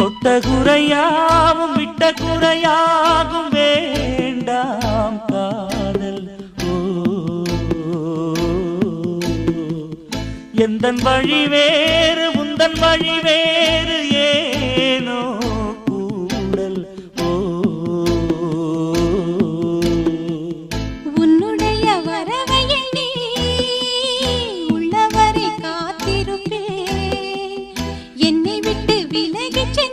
தொட்ட குறையாவும் விட்ட குறையாகும் வேண்டாம் காதல். எந்த வழி வேறு உந்தன் வழி வேறு ஏனோ கூடல்.